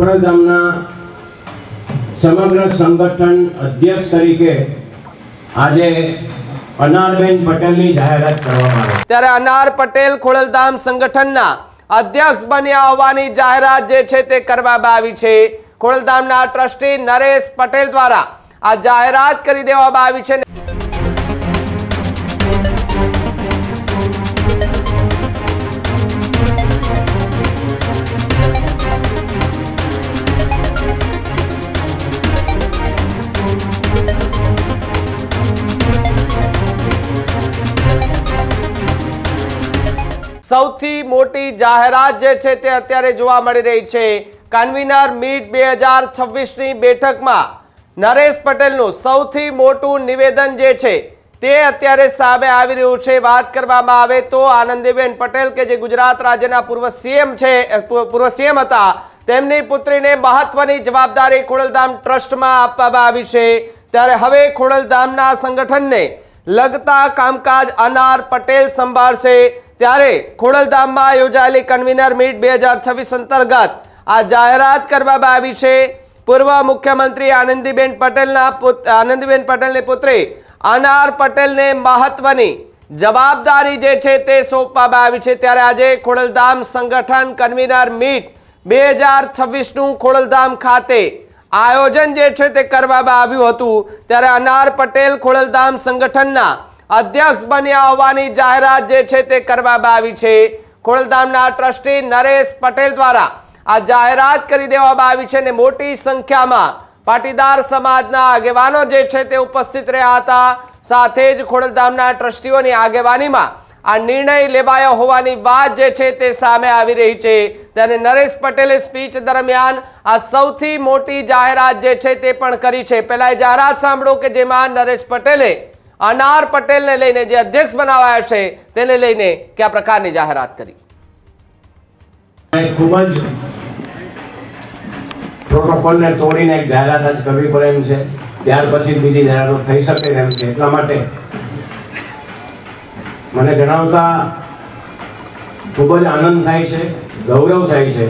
ખોડલધામના સમગ્ર સંગઠન અધ્યક્ષ તરીકે આજે અનારબેન પટેલની જાહેરાત કરવામાં આવી. ત્યારે અનાર પટેલ ખોડલધામ સંગઠનના અધ્યક્ષ બન્યા હોવાની જાહેરાત જે છે તે કરવામાં આવી છે. ખોડલધામના ટ્રસ્ટી નરેશ પટેલ દ્વારા આ જાહેરાત કરી દેવામાં આવી છે સૌથી મોટી જાહેરાત જે છે તે અત્યારે જોવા મળી રહી છે. કન્વીનર મીટ બે હજાર છવ્વીસની બેઠકમાં નરેશ પટેલનું સૌથી મોટું નિવેદન જે છે તે અત્યારે સામે આવી રહ્યું છે. વાત કરવામાં આવે તો આનંદીબેન પટેલ કે જે ગુજરાત રાજ્યના પૂર્વ સીએમ છે પૂર્વ સીએમ હતા, તેમની પુત્રીને મહત્વની જવાબદારી ખોડલધામ ટ્રસ્ટમાં આપવામાં આવી છે. ત્યારે હવે ખોડલધામના સંગઠનને લગતા કામકાજ અનાર પટેલ સંભાળશે. ત્યારે ખોડલધામમાં યોજાયેલી કન્વીનર મીટ બે હજાર છવ્વીસ અંતર્ગત આ જાહેરાત કરવામાં આવી છે. પૂર્વ મુખ્યમંત્રી આનંદીબેન પટેલના આનંદીબેન પટેલની પુત્રી અનાર પટેલને મહત્વની જવાબદારી જે છે તે સોંપવામાં આવી છે. ત્યારે આજે ખોડલધામ સંગઠન કન્વીનર મીટ બે હજાર છવ્વીસનું ખોડલધામ ખાતે આયોજન જે છે તે કરવામાં આવ્યું હતું. ત્યારે અનાર પટેલ ખોડલધામ સંગઠનના અધ્યક્ષ બન્યા હોવાની જાહેરાત જે છે તે કરવામાં આવી છે. ખોડલધામના ટ્રસ્ટી નરેશ પટેલ દ્વારા આ જાહેરાત કરી દેવામાં આવી છે અને મોટી સંખ્યામાં પાટીદાર સમાજના આગેવાનો જે છે તે ઉપસ્થિત રહ્યા હતા. સાથે જ ખોડલધામના ટ્રસ્ટીઓની આગેવાનીમાં આ નિર્ણય લેવાયો હોવાની વાત જે છે તે સામે આવી રહી છે. ત્યારે નરેશ પટેલે સ્પીચ દરમિયાન આ સૌથી મોટી જાહેરાત જે છે તે પણ કરી છે. પહેલાં એ જાહેરાત સાંભળો કે જેમાં નરેશ પટેલે અનાર પટેલને લઈને જે અધ્યક્ષ બનાવાયા છે, તેને લઈને કયા પ્રકારની જાહેરાત કરી. ખૂબ જ પ્રોટોકોલને તોડીને એક જાહેરાત આજ કરવી પડે એમ છે. ત્યાર પછી બીજી જાહેરાતો થઈ શકે એમ છે. એટલા માટે મને જણાવતા ખૂબ જ આનંદ થાય છે, ગૌરવ થાય છે.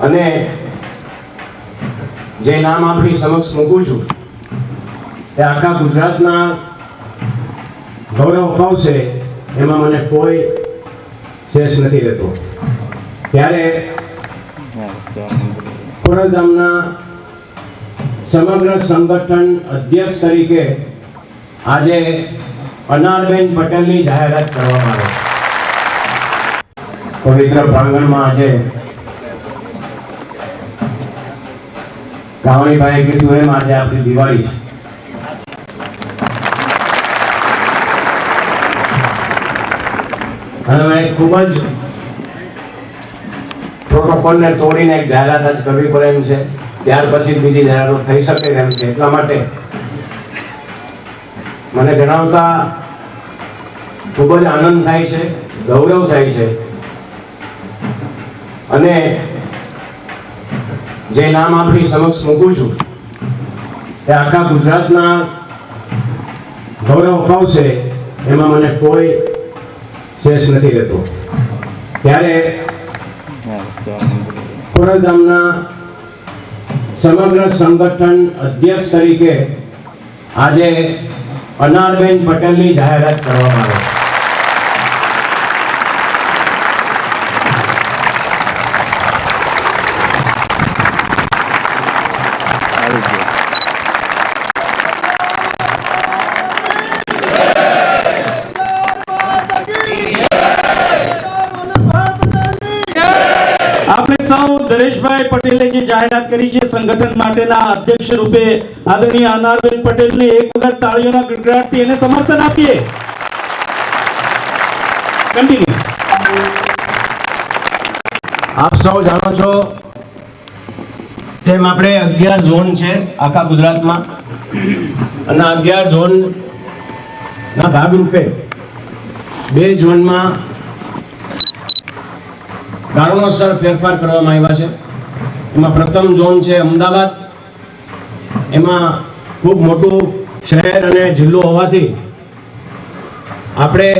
અને જે નામ આપણી સમક્ષ મૂકું છું એ આખા ગુજરાતના ગૌરવ અપાવશે એમાં મને કોઈ શેષ નથી રહેતો. ત્યારે ખોડલધામના સમગ્ર સંગઠન અધ્યક્ષ તરીકે આજે અનારબેન પટેલની જાહેરાત કરવામાં આવે. પવિત્ર પ્રાંગણમાં આજે કાવણીભાઈએ કીધું એમ, આજે આપણી દિવાળી છે. મેં ખૂબ જ પ્રોટોકોલને તોડીને એક જાહેરાત આજ કરવી પડે એમ છે. ત્યાર પછી બીજી જાહેરાતો થઈ શકે એમ છે. એટલા માટે મને જણાવતા ખૂબ જ આનંદ થાય છે, ગૌરવ થાય છે. અને જે નામ આપણી સમક્ષ મૂકું છું, એ આખા ગુજરાતના ગૌરવ અપાવશે, એમાં મને કોઈ શેષ નથી રહેતો. ત્યારે ખોડલધામના સમગ્ર સંગઠન અધ્યક્ષ તરીકે આજે અનારબેન પટેલની જાહેરાત કરવામાં આવે. આપણે સૌ પટેલે જે જાહેરાત કરી છે, સંગઠન માટેના અધ્યક્ષ રૂપે આદરણીય અનારબેન પટેલને એક વખત તાળીઓના ગડગડાટથી એને સમર્થન આપીએ. કન્ટિન્યુ આપ સૌ જાણો છો, તેમ આપણે અગિયાર ઝોન છે આખા ગુજરાતમાં. અને અગિયાર ઝોન ના ભાગરૂપે બે ઝોનમાં કારણોસર ફેરફાર કરવામાં આવ્યા છે. એમાં પ્રથમ ઝોન છે અમદાવાદ. એમાં ખૂબ મોટું શહેર અને જિલ્લો હોવાથી આપણે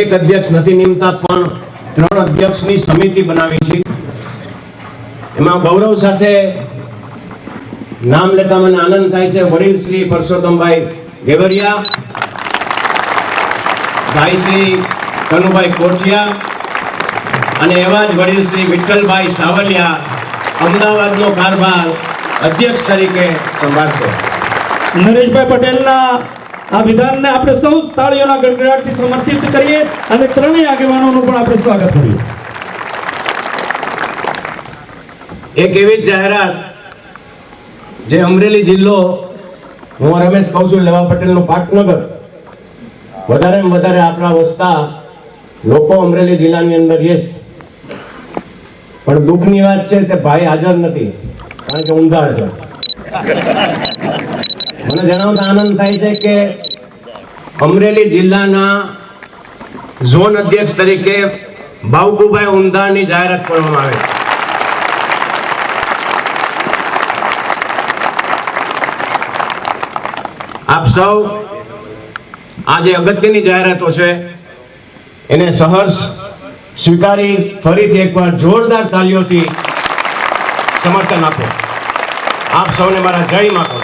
એક અધ્યક્ષ નથી નિમતા, પણ ત્રણ અધ્યક્ષની સમિતિ બનાવી છે. એમાં ગૌરવ સાથે નામ લેતા મને આનંદ થાય છે. વડીલ શ્રી પરસોત્તમભાઈ ગેવરિયા, ભાઈ શ્રી કનુભાઈ કોઠિયા અને એવા જ વડીલ શ્રી વિઠ્ઠલભાઈ સાવલિયા અમદાવાદનો કારભાર અધ્યક્ષ તરીકે સંભાળશે. નરેશભાઈ પટેલના આ વિધાનને આપણે સૌ તાળીઓના ગડગડાટથી સમર્થિત કરીએ અને ત્રણેય આગેવાનોનું પણ આપણે સ્વાગત કરીએ. એક એવી જ જાહેરાત જે અમરેલી જિલ્લો હું રમેશ કહું છું લેવા પટેલનું પાટનગર. વધારે વધારે આપણા વસતા લોકો અમરેલી જિલ્લાની અંદર રહે છે. પણ દુઃખની વાત છે કે ભાઈ હાજર નથી, કારણ કે ઊંધા છે. મને જણાવતા આનંદ થાય છે કે અમરેલી જિલ્લાના ઝોન અધ્યક્ષ તરીકે ભાવકુભાઈ ઊંધાની જાહેરાત કરવામાં આવે આપ સૌ આ જે અગત્યની જાહેરાતો છે, એને સહર્ષ સ્વીકારી ફરીથી એકવાર જોરદાર તાલીઓથી સમર્થન આપો. આપ સૌને મારા જય માં કરો